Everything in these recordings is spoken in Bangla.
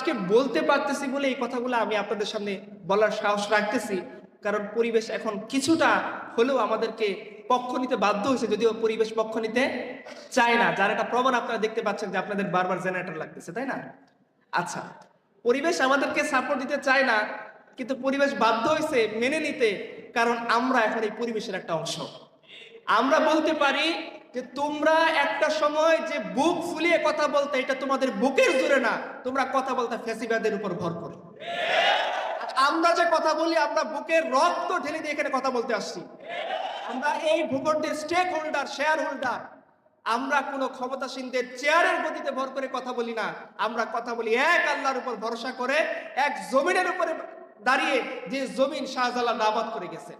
আজকে বলতে পারতেছি বলে এই কথাগুলো আমি আপনাদের সামনে বলার সাহস রাখতেছি। কারণ পরিবেশ এখন কিছুটা হলেও আমাদেরকে পক্ষ নিতে বাধ্য হয়েছে, যদিও পরিবেশ পক্ষ নিতে চায় না। যার একটা প্রমাণ আপনারা দেখতে পাচ্ছেন যে আপনাদের বারবার জেনারেটর লাগতেছে, তাই না? আচ্ছা পরিবেশ আমাদেরকে সাপোর্ট দিতে চায় না, কিন্তু পরিবেশ বাধ্য হয়েছে মেনে নিতে, কারণ আমরা এখন এই পরিবেশের একটা অংশ। আমরা বলতে পারি যে তোমরা একটা সময় যে বুক ফুলিয়ে কথা বলতে, এটা তোমাদের বুকের জোরে না, তোমরা কথা বলতে ফেসিবাদের উপর ভর করে। আমরা যে কথা বলি, আমরা বুকের রক্ত ঢেলে দিয়ে এখানে কথা বলতে আসছি। আমরা এই ভূখণ্ডের স্টেক হোল্ডার শেয়ার হোল্ডার আমরা কোনো ক্ষমতাসীনদের চেয়ারের গতিতে ভর করে কথা বলি না। আমরা কথা বলি এক আল্লাহর উপর ভরসা করে, এক জমিনের উপরে দাঁড়িয়ে যে জমিন শাহজালাল আবাদ করে গেছে।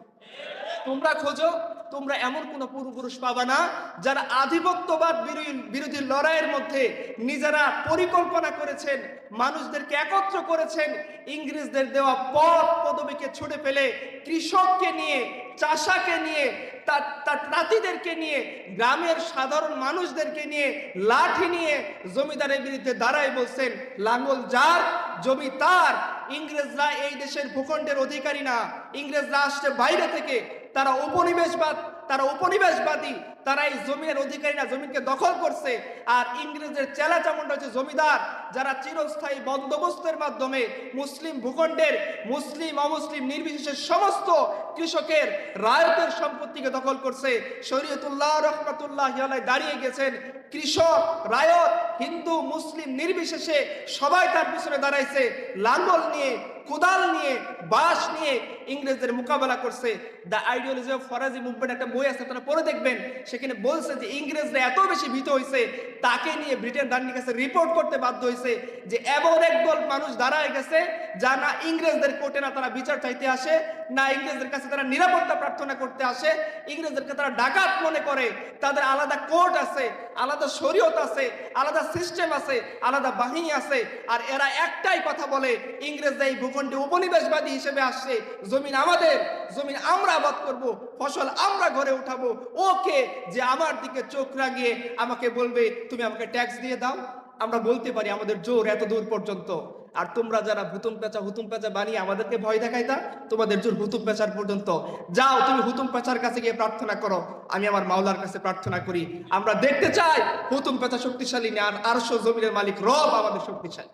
তোমরা খোঁজো তোমরা এমন কোন পূর্বপুরুষ পাবা না, যারা আধিপত্যবাদ বিরোধী- লড়াইয়ের মধ্যে নিজেরা পরিকল্পনা করেছেন, মানুষদেরকে একত্র করেছেন, ইংরেজদের দেওয়া পদ পদবীকে ছুড়ে ফেলে কৃষককে নিয়ে, চাষাকে নিয়ে, তার তাঁতিদেরকে নিয়ে, গ্রামের সাধারণ মানুষদেরকে নিয়ে লাঠি নিয়ে জমিদারের বিরুদ্ধে দাঁড়ায় বলছেন, লাঙ্গল যার, জমি তার। ইংরেজরা এই দেশের ভূখণ্ডের অধিকারী না। ইংরেজরা আসছে বাইরে থেকে তারা উপনিবেশবাদ, তারা উপনিবেশবাদী, তারা এই জমির অধিকারী না জমিকে দখল করছে। আর ইংরেজের চেলা চামুন্ডা হচ্ছে জমিদার, যারা চিরস্থায়ী বন্দোবস্তের মাধ্যমে মুসলিম ভূখণ্ডের মুসলিম, অমুসলিম, নির্বিশেষে সমস্ত কৃষকের রায়তের সম্পত্তিকে দখল করছে। শরীয়তুল্লাহ রহমতুল্লাহ দাঁড়িয়ে গেছেন কৃষক, রায়ত, হিন্দু, মুসলিম, নির্বিশেষে সবাই তার পিছনে দাঁড়াইছে। লাঙ্গল নিয়ে কোদাল নিয়ে, বাঁশ নিয়ে ইংরেজদের মোকাবেলা করছে। The ideology of Faraizi movement একটা বই আছে, আপনারা পড়ে দেখবেন। সেখানে বলছে যে ইংরেজরা এত বেশি ভীত হয়েছে, তাকে নিয়ে ব্রিটেন রানীর কাছে রিপোর্ট করতে বাধ্য হয়েছে যে এমন একদল মানুষ দাঁড়ায় গেছে, যা না ইংরেজদের কোর্টে না তারা বিচার চাইতে আসে, না ইংরেজদের কাছে তারা নিরাপত্তা প্রার্থনা করতে আসে। ইংরেজদেরকে তারা ডাকাত মনে করে। তাদের আলাদা কোর্ট আছে, আলাদা শরীয়ত আছে, আলাদা সিস্টেম আছে, আলাদা বাহিনী আছে, আর এরা একটাই কথা বলে, ইংরেজরা এই ভূখণ্ডে উপনিবেশবাদী হিসেবে আসছে, জমিন আমাদের, জমিন আমরা আবাদ করব, ফসল আমরা ঘরে উঠাবো। ওকে যে আমার দিকে চোখ রাগিয়ে আমাকে বলবে, তুমি আমাকে ট্যাক্স দিয়ে দাও। আমরা বলতে পারি আমাদের জোর এত দূর পর্যন্ত। আর তোমরা যারা হুতুম পেঁচা হুতুম পেঁচা বানিয়ে আমাদেরকে ভয় দেখাইতা তোমাদের জোর হুতুম পেঁচার পর্যন্ত। যাও, তুমি হুতুম পেঁচার কাছে গিয়ে প্রার্থনা করো। আমি আমার মাওলার কাছে প্রার্থনা করি। আমরা দেখতে চাই হুতুম পেঁচা শক্তিশালী না, আর আরশো জমিনের মালিক রব আমাদের শক্তিশালী।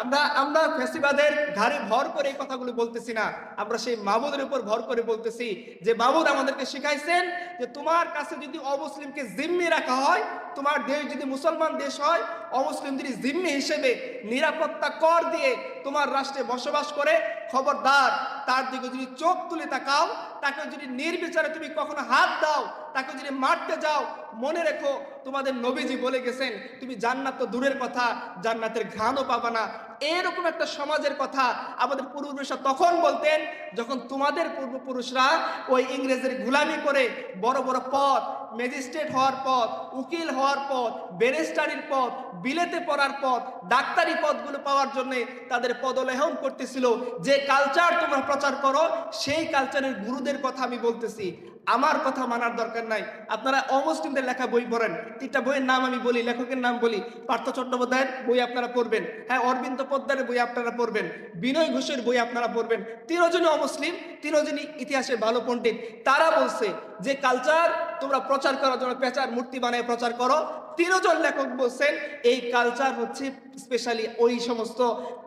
আমরা আমরা ফেসিবাদের ঘাড়ে ভর করে এই কথাগুলো বলতেছি না। আমরা সেই মাবুদের উপর ভর করে বলতেছি যে বাবুদ আমাদেরকে শিখাইছেন যে, তোমার কাছে যদি অমুসলিমকে জিম্মি রাখা হয়, তোমার দেশ যদি মুসলমান দেশ হয়, অমুসলিম যদি জিম্মি হিসেবে নিরাপত্তা কর দিয়ে তোমার রাষ্ট্রে বসবাস করে, খবরদার। তার দিকে যদি চোখ তুলে তাকাও, তাকে যদি নির্বিচারে তুমি কখনো হাত দাও, তাকে যদি মারতে যাও, মনে রেখো তোমাদের নবীজি বলে গেছেন, তুমি জান্নাত তো দূরের কথা, জান্নাতের ঘ্রাণও পাবা না। এরকম একটা সমাজের কথা আমাদের পূর্বপুরুষরা তখন বলতেন, যখন তোমাদের পূর্বপুরুষরা ওই ইংরেজের গুলামি করে বড় বড় পদ ম্যাজিস্ট্রেট হওয়ার পর উকিল হওয়ার পর ব্যারিস্টারির পথ, বিলেতে পড়ার পথ, ডাক্তারি পদগুলো পাওয়ার জন্যে তাদের পদলেহন করতেছিল। যে কালচার তোমরা প্রচার করো, সেই কালচারের গুরুদের কথা আমি বলতেছি। আমার কথা মানার দরকার নাই। আপনারা অমুসলিমদের লেখা বই পড়েন। তিনটা বইয়ের নাম আমি বলি, লেখকের নাম বলি। পার্থ চট্টোপাধ্যায়ের বই আপনারা পড়বেন। হ্যাঁ অরবিন্দ পদ্মারের বই আপনারা পড়বেন। বিনয় ঘোষের বই আপনারা পড়বেন। তিনজনই অমুসলিম, তিনজনই ইতিহাসের ভালো পণ্ডিত। তারা বলছে যে, কালচার তোমরা প্রচার করার জন্য পেঁচার মূর্তি বানায় প্রচার করো। তিনজন লেখক বলছেন, এই কালচার হচ্ছে স্পেশালি ওই সমস্ত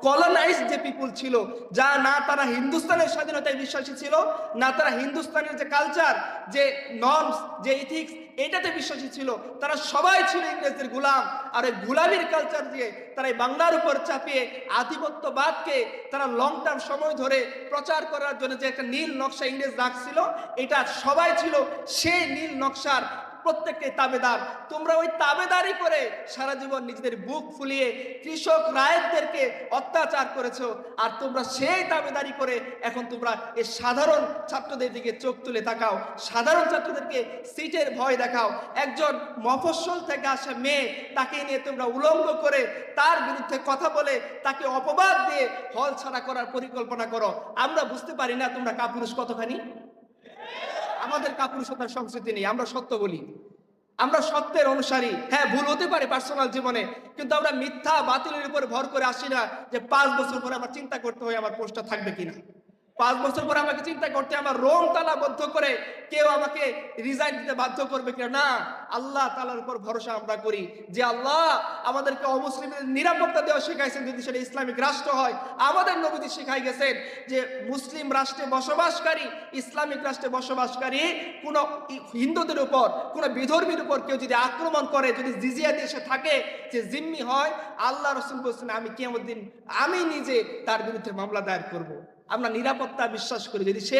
কলোনাইজ যে পিপুল ছিল, যা না তারা হিন্দুস্তানের স্বাধীনতায় বিশ্বাসী ছিল, না তারা হিন্দুস্তানের যে কালচার যে নর্মস যে ইথিক্স এটাতে বিশ্বাসী ছিল। তারা সবাই ছিল ইংরেজদের গুলাম। আর এই গুলামির কালচার দিয়ে তারা এই বাংলার উপর চাপিয়ে আধিপত্যবাদকে তারা লং টার্ম সময় ধরে প্রচার করার জন্য যে একটা নীল নকশা ইংরেজ রাখছিল, এটা সবাই ছিল, সেই নীল নকশার প্রত্যেককে তাবেদার। তোমরা ওই তাবেদারি করে সারা জীবন নিজেদের বুক ফুলিয়ে কৃষক রায়তদেরকে অত্যাচার করেছ। আর তোমরা সেই তাবেদারি করে এখন তোমরা এই সাধারণ ছাত্রদের দিকে চোখ তুলে তাকাও। সাধারণ ছাত্রদেরকে সিটের ভয় দেখাও। একজন মফস্বল থেকে আসা মেয়ে তাকে নিয়ে তোমরা উলঙ্গ করে তার বিরুদ্ধে কথা বলে তাকে অপবাদ দিয়ে হল ছাড়া করার পরিকল্পনা করো। আমরা বুঝতে পারি না তোমরা কাপুরুষ কতখানি। আমাদের কাপুরুষতার সংস্কৃতি নেই, আমরা সত্য বলি। আমরা সত্যের অনুসারী। হ্যাঁ ভুল হতে পারে পার্সোনাল জীবনে, কিন্তু আমরা মিথ্যা বাতিলের উপর ভর করে আসি না যে পাঁচ বছর পরে আমার চিন্তা করতে হয় আমার পোস্টটা থাকবে কিনা। পাঁচ বছর পরে আমাকে চিন্তা করতে আমার রোম তালাবদ্ধ করে কেউ আমাকে রিজাইন দিতে বাধ্য করবে কিনা না, আল্লাহ তালার উপর ভরসা আমরা করি যে আল্লাহ আমাদেরকে অমুসলিমদের নিরাপত্তা দেওয়া শেখাইছেন যদি সেটা ইসলামিক রাষ্ট্র হয়, আমাদের নবীজি শেখাই গেছেন যে মুসলিম রাষ্ট্রে বসবাসকারী, ইসলামিক রাষ্ট্রে বসবাসকারী কোনো হিন্দুদের উপর, কোনো বিধর্মীর উপর কেউ যদি আক্রমণ করে, যদি জিজিয়া দিয়ে সে থাকে, যে জিম্মি হয়, আল্লাহ রসুল বলছেন, আমি কেমন দিন, আমি নিজে তার বিরুদ্ধে মামলা দায়ের করব। আমরা নিরাপত্তা বিশ্বাস করি। যদি সে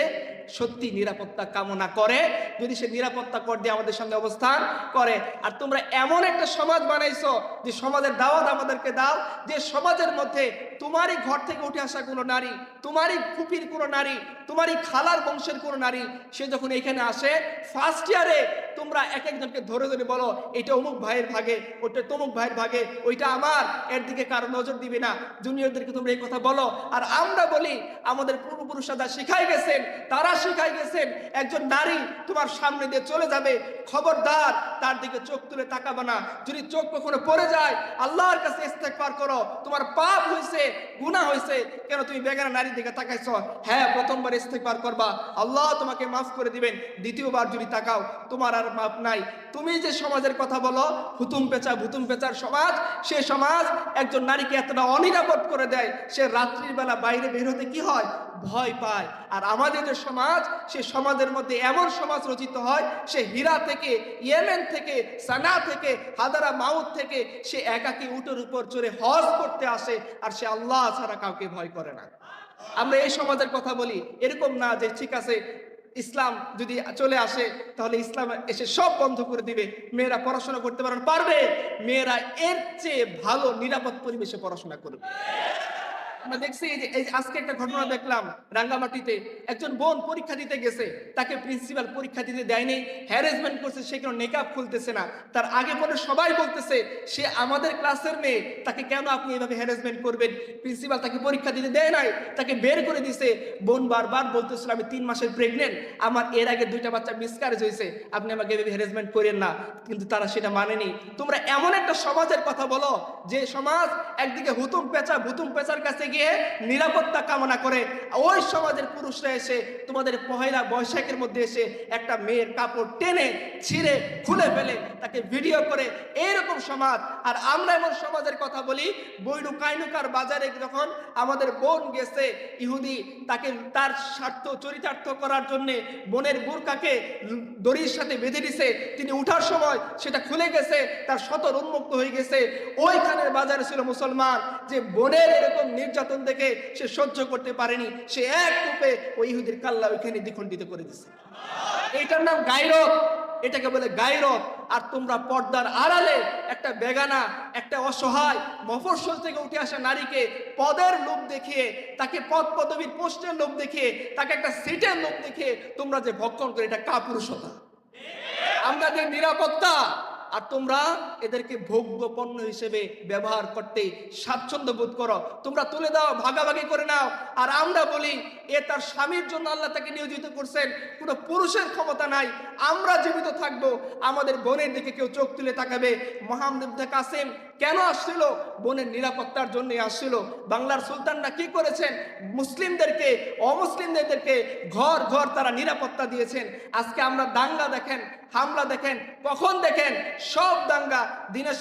সত্যি নিরাপত্তা কামনা করে, যদি সে নিরাপত্তা কর দিয়ে আমাদের সঙ্গে অবস্থান করে। আর তোমরা এমন একটা সমাজ বানাইছো যে সমাজের দাওয়াত আমাদেরকে দাও, যে সমাজের মধ্যে তোমারই ঘর থেকে উঠে আসা কোনো নারী, তোমারই ফুপির কোনো নারী, তোমারই খালার বংশের কোনো নারী, সে যখন এখানে আসে ফার্স্ট ইয়ারে তোমরা এক একজনকে ধরে ধরে বলো, এটা অমুক ভাইয়ের ভাগে, ওটা তমুক ভাইয়ের ভাগে, ওইটা আমার। এর দিকে কারও নজর দিবে না। জুনিয়রদেরকে তোমরা এই কথা বলো। আর আমরা বলি, আমাদের পূর্বপুরুষরা শিখাই গেছেন, তারা শিখাই গেছেন, একজন নারী তোমার সামনে দিয়ে চলে যাবে, খবরদার, তার দিকে চোখ তুলে তাকাবে না। যদি চোখ কখনো পড়ে যায়, আল্লাহর কাছে ইস্তেগফার করো, তোমার পাপ হয়েছে গুনাহ হয়েছে কেন তুমি বেগানা নারীর দিকে তাকাইছো? হ্যাঁ প্রথমবার ইস্তেগফার করবা। আল্লাহ তোমাকে মাফ করে দিবেন, দ্বিতীয়বার যদি তাকাও, তোমার আর মাফ নাই। তুমি যে সমাজের কথা বলো, হুতুম পেঁচা, ভুতুম পেঁচার সমাজ, সে সমাজ একজন নারীকে এতটা অনিরাপদ করে দেয়, সে রাত্রির বেলা বাইরে বের হতে কি হয়? ভয় পায়। আর আমাদের যে সমাজ, সে সমাজের মধ্যে এমন সমাজ রচিত হয়, সে হীরা থেকে, ইয়েমেন থেকে, সানা থেকে, হাদারা মাউথ থেকে, সে একাকী উটের উপর চড়ে হজ করতে আসে, আর সে আল্লাহ ছাড়া কাউকে ভয় করে না। আমরা এই সমাজের কথা বলি। এরকম না যে, ঠিক আছে ইসলাম যদি চলে আসে, তাহলে ইসলাম এসে সব বন্ধ করে দিবে। মেয়েরা পড়াশোনা করতে পারবে মেয়েরা এর চেয়ে ভালো নিরাপদ পরিবেশে পড়াশোনা করবে। আমরা দেখছি এই যে, এই আজকে একটা ঘটনা দেখলাম রাঙ্গামাটিতে। একজন বোন পরীক্ষা দিতে গেছে, তাকে প্রিন্সিপাল পরীক্ষা দিতে দেয়নি হ্যারাসমেন্ট করছে, সে কেন নেকআপ খুলতেছে না। তার আগে পরে সবাই বলতেছে, সে আমাদের ক্লাসের মেয়ে, তাকে কেন আপনি এভাবে হ্যারাসমেন্ট করবেন? প্রিন্সিপাল তাকে পরীক্ষা দিতে দেয় নাই, তাকে বের করে দিছে। বোন বারবার বলতেছিল, আমি তিন মাসের প্রেগনেন্ট আমার এর আগে দুইটা বাচ্চা মিসকারেজ হয়েছে, আপনি আমাকে এভাবে হ্যারাসমেন্ট করেন না। কিন্তু তারা সেটা মানেনি। তোমরা এমন একটা সমাজের কথা বলো, যে সমাজ একদিকে হুতুম পেঁচা ভুতুম পেঁচার কাছে গিয়ে নিরাপত্তা কামনা করে ওই সমাজের পুরুষরা এসে, তোমাদের পহেলা বৈশাখের মধ্যে এসে একটা মেয়ের কাপড় টেনে, ছিঁড়ে, খুলে ফেলে, তাকে ভিডিও করে, এইরকম সমাজ। আর আমরা এমন সমাজের কথা বলি, বৈরু কাইনুকার বাজারে যখন আমাদের বোন গেছে ইহুদি, তাকে তার স্বার্থ চরিতার্থ করার জন্য বোনের বুরকাকে দড়ির সাথে বেঁধে দিছে, তিনি উঠার সময় সেটা খুলে গেছে, তার সতর উন্মুক্ত হয়ে গেছে। ওইখানের বাজারে ছিল মুসলমান, যে বোনের এরকম নির্যাতন দেখে সে সহ্য করতে পারেনি। সে এক রূপে ওই ইহুদির কাল্লা ওইখানে দ্বিখণ্ডিত করে দিছে। এটার নাম গায়রত এটাকে বলে গায়রত আর তোমরা পর্দার আড়ালে একটা বেগানা, একটা অসহায়, মফস্বল থেকে উঠে আসা নারীকে পদের লোভ দেখিয়ে, তাকে পদ পদবীর পোস্টের লোভ দেখিয়ে, তাকে একটা সিটের লোভ দেখিয়ে তোমরা যে ভক্ষণ করে এটা কাপুরুষতা। আমরা যে নিরাপত্তা আর তোমরা এদেরকে ভোগ্য পণ্য হিসেবে ব্যবহার করতে স্বাচ্ছন্দ্য বোধ করো। তোমরা তুলে দাও, ভাগাভাগি করে নাও। আর আমরা বলি, এ তার স্বামীর জন্য আল্লাহ তাকে নিয়োজিত করছেন। কোনো পুরুষের ক্ষমতা নাই। আমরা জীবিত থাকব। আমাদের বোনের দিকে কেউ চোখ তুলে তাকাবে। মোহাম্মদ কাসেম কেন আসছিল? বোনের নিরাপত্তার জন্য আসছিল। বাংলার সুলতানরা কি করেছেন? মুসলিমদেরকে, অমুসলিমদেরকে ঘর ঘর তারা নিরাপত্তা দিয়েছেন। আজকে আমরা দাঙ্গা দেখেন, হামলা দেখেন, কখন দেখেন? সব দাঙ্গা। দীনেশ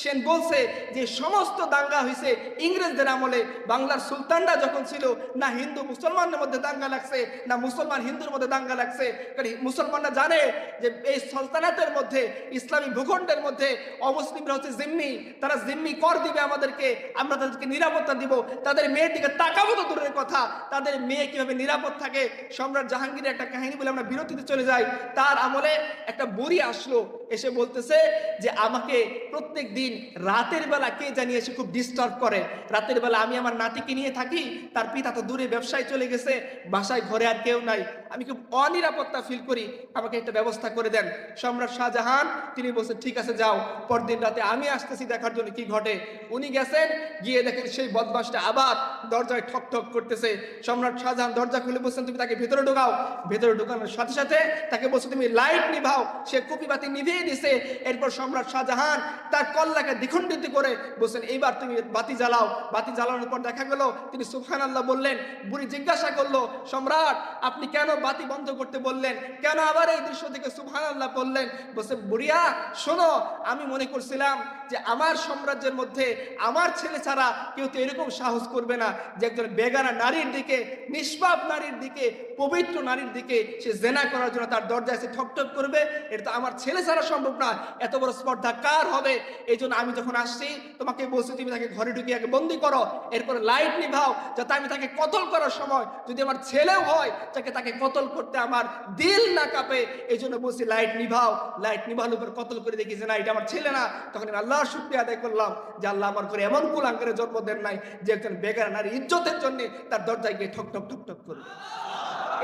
সেন বলছে যে সমস্ত দাঙ্গা হয়েছে ইংরেজদের আমলে। বাংলার সুলতানরা যখন ছিল, না হিন্দু মুসলমানদের মধ্যে দাঙ্গা লাগছে, না মুসলমান হিন্দুর মধ্যে দাঙ্গা লাগছে। কারণ মুসলমানরা জানে যে এই সালতানাতের মধ্যে, ইসলামী ভূখণ্ডের মধ্যে অমুসলিমরা হচ্ছে জিম্মি। তারা জিম্মি কর দিবে আমাদেরকে। আমরা তাদেরকে নিরাপত্তা দিব। তাদের মেয়ের দিকে তাকাবো তো দূরের কথা। তাদের মেয়ে কীভাবে নিরাপদ থাকে? সম্রাট জাহাঙ্গীরের একটা কাহিনী বলে আমরা বিরতিতে চলে যাই। তার আমলে একটা বুড়ি আসলো। এসে বলতেছে যে, আমাকে প্রত্যেক দিন রাতের বেলা কে জানি এসে খুব ডিস্টার্ব করে। রাতের বেলা আমি আমার নাতিকে নিয়ে থাকি। তার পিতা তো দূরে ব্যবসায় চলে গেছে। বাসায় ঘরে আর কেউ নাই। আমি খুব অনিরাপত্তা ফিল করি। আমাকে একটা ব্যবস্থা করে দেন। সম্রাট শাহজাহান, তিনি বলছেন, ঠিক আছে, যাও। পরদিন রাতে আমি আসতেছি দেখার জন্য কি ঘটে? উনি গেছেন, গিয়ে দেখেন সেই বদমাসটা আবার দরজায় ঠক ঠক করতেছে। সম্রাট শাহজাহান দরজা খুলে বলছেন, তুমি তাকে ভেতরে ঢোকাও। ভেতরে ঢোকানোর সাথে সাথে তাকে বলছো, তুমি লাইট নিভাও। সে কুপি বাতি নিভিয়ে দিছে। এরপর সম্রাট শাহজাহান তার কল্লাকে দ্বিখণ্ডিত করে বলছেন, এইবার তুমি বাতি জ্বালাও। বাতি জ্বালানোর পর দেখা গেল, তিনি সুফহান আল্লাহ বললেন, বুড়ি জিজ্ঞাসা করল, সম্রাট, আপনি কেন বাতি বন্ধ করতে বললেন, কেন আবার এই দৃশ্য থেকে সুফহান আল্লাহ বললেন? বলছে, বুড়িয়া, শোনো, আমি মনে করছিলাম যে আমার সাম্রাজ্যের মধ্যে আমার ছেলে ছাড়া কেউ তো এরকম সাহস করবে না যে একজন বেগানা নারীর দিকে, নিষ্পাপ নারীর দিকে, পবিত্র নারীর দিকে সে জেনা করার জন্য তার দরজায় এসে ঠকঠক করবে। এটা তো আমার ছেলে ছাড়া সম্ভব না। এত বড় স্পর্ধা কার হবে? এই জন্য আমি যখন আসছি, তোমাকে বলছি, তুমি তাকে ঘরে ঢুকিয়ে আগে বন্দি করো, এরপরে লাইট নিভাও, যাতে আমি তাকে কতল করার সময় যদি আমার ছেলেও হয়, তাকে তাকে কতল করতে আমার দিল না কাঁপে। এই জন্য বলছি লাইট নিভাও লাইট নিভানোর উপর কতল করে দেখি যে না, এটা আমার ছেলে না। তখন আমি আল্লাহর শুক্রিয়া আদায় করলাম যে আল্লাহ আমার করে এমন কুলাঙ্কারে জন্ম দেন নাই যে একজন বেগার নারী ইজ্জতের জন্য তার দরজায় গিয়ে ঠক ঠক ঠক ঠক করবে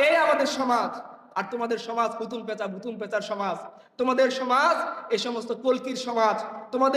এই আমাদের সমাজ, আর তোমাদের সমাজ পুতুল পেঁচা, পুতুল পেঁচার সমাজ। তোমাদের সমাজ এই সমস্ত কলকির সমাজ, তোমাদের